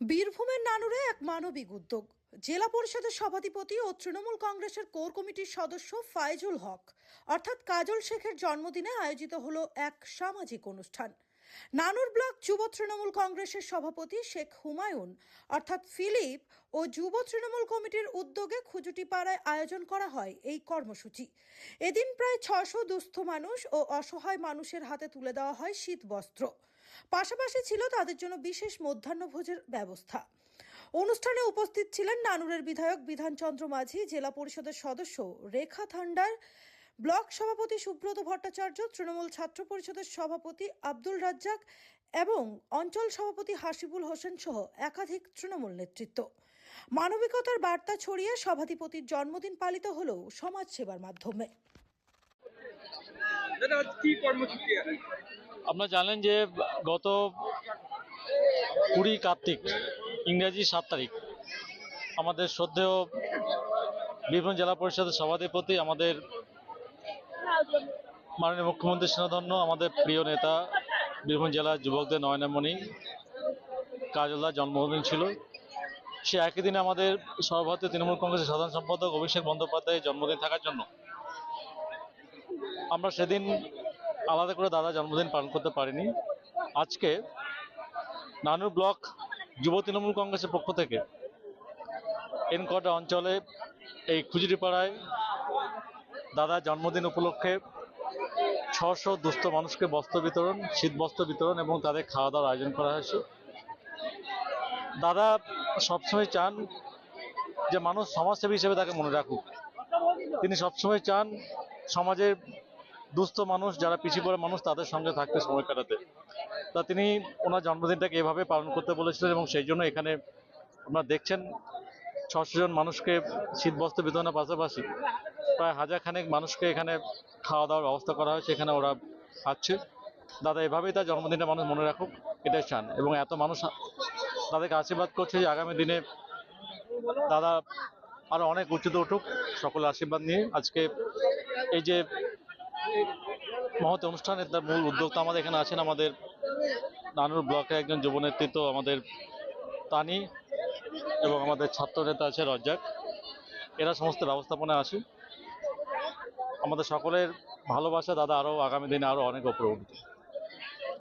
বীরভূমের নানুরে এক মানবিক উদ্যোগ। জেলা পরিষদের সভাধিপতি ও তৃণমূল কংগ্রেসের কোর কমিটির সদস্য ফাইজুল হক। অর্থাৎ কাজল শেখের জন্মদিনে আয়োজিত হল এক সামাজিক অনুষ্ঠান। নানুর ব্লক যুব তৃণমূল কংগ্রেসের সভাপতি শেখ হুমায়ুন, অর্থাৎ ফিলিপ, ও যুব তৃণমূল কমিটির উদ্যোগে খুজুটিপাড়ায় আয়োজন করা হয় এই কর্মসূচি। এদিন প্রায় ছশো দুস্থ মানুষ ও অসহায় মানুষের হাতে তুলে দেওয়া হয় শীত বস্ত্র পাশাপাশি ছিল তাদের জন্য বিশেষ মধ্যাহ্নভোজের ব্যবস্থা। অনুষ্ঠানে উপস্থিত ছিলেন নানুরের বিধায়ক বিধানচন্দ্র মাঝি, জেলা পরিষদের সদস্য রেখা থান্ডার, ব্লক সভাপতি সুব্রত ভট্টাচার্য, তৃণমূল ছাত্র পরিষদের সভাপতি আব্দুল রাজ্জাক এবং অঞ্চল সভাপতি হাসিবুল হোসেন সহ একাধিক তৃণমূল নেতৃত্ব। মানবিকতার বার্তা ছড়িয়ে সভাধিপতির জন্মদিন পালিত হল সমাজসেবার মাধ্যমে। আপনারা জানেন যে, গত কুড়ি কার্তিক, ইংরেজি সাত তারিখ, আমাদের শ্রদ্ধেয় বীরভূম জেলা পরিষদের সভাধিপতি, আমাদের মাননীয় মুখ্যমন্ত্রী সেনাধন্য আমাদের প্রিয় নেতা বীরভূম জেলার যুবকদের নয়নামণি কাজলদার জন্মদিন ছিল। সে একই দিনে আমাদের সর্বভারতীয় তৃণমূল কংগ্রেসের সাধারণ সম্পাদক অভিষেক বন্দ্যোপাধ্যায়ের জন্মদিন থাকার জন্য। আমরা সেদিন আলাদা করে দাদা জন্মদিন পালন করতে পারিনি। আজকে নানুর ব্লক যুব তৃণমূল কংগ্রেসের পক্ষ থেকে এনকটা অঞ্চলে এই খুজুরিপাড়ায় দাদার জন্মদিন উপলক্ষে ছশো দুস্থ মানুষকে বস্ত্র বিতরণ, শীত বস্ত্র বিতরণ এবং তাদের খাওয়া দাওয়ার আয়োজন করা হয়েছে। দাদা সবসময় চান যে মানুষ সমাজসেবী হিসেবে তাকে মনে রাখুক। তিনি সবসময় চান সমাজের দুস্থ মানুষ, যারা পিছিয়ে পড়া মানুষ, তাদের সঙ্গে থাকতে সময় কাটাতে। তা তিনি ওনার জন্মদিনটাকে এভাবে পালন করতে বলেছিলেন এবং সেই জন্য এখানে আপনারা দেখছেন ছশো জন মানুষকে শীতবস্ত্র বিতরণের পাশাপাশি প্রায় হাজার খানেক মানুষকে এখানে খাওয়া দাওয়ার ব্যবস্থা করা হয়েছে এখানে ওরা খাচ্ছে। দাদা, এভাবেই তার জন্মদিনটা মানুষ মনে রাখুক, এটাই চান। এবং এত মানুষ তাদেরকে আশীর্বাদ করছে যে আগামী দিনে দাদা আরও অনেক উচ্চতে উঠুক, সকলের আশীর্বাদ নিয়ে। আজকে এই যে মহৎ অনুষ্ঠানের মূল উদ্যোক্তা আমাদের এখানে আছেন আমাদের নানুর ব্লকে একজন যুব নেতৃত্ব আমাদের তানি এবং আমাদের ছাত্র নেতা আছে রজ্জাক। এরা সমস্ত ব্যবস্থাপনায় আছে আমাদের সকলের ভালোবাসা দাদা আরও আগামী দিনে আরও অনেক উঠবে।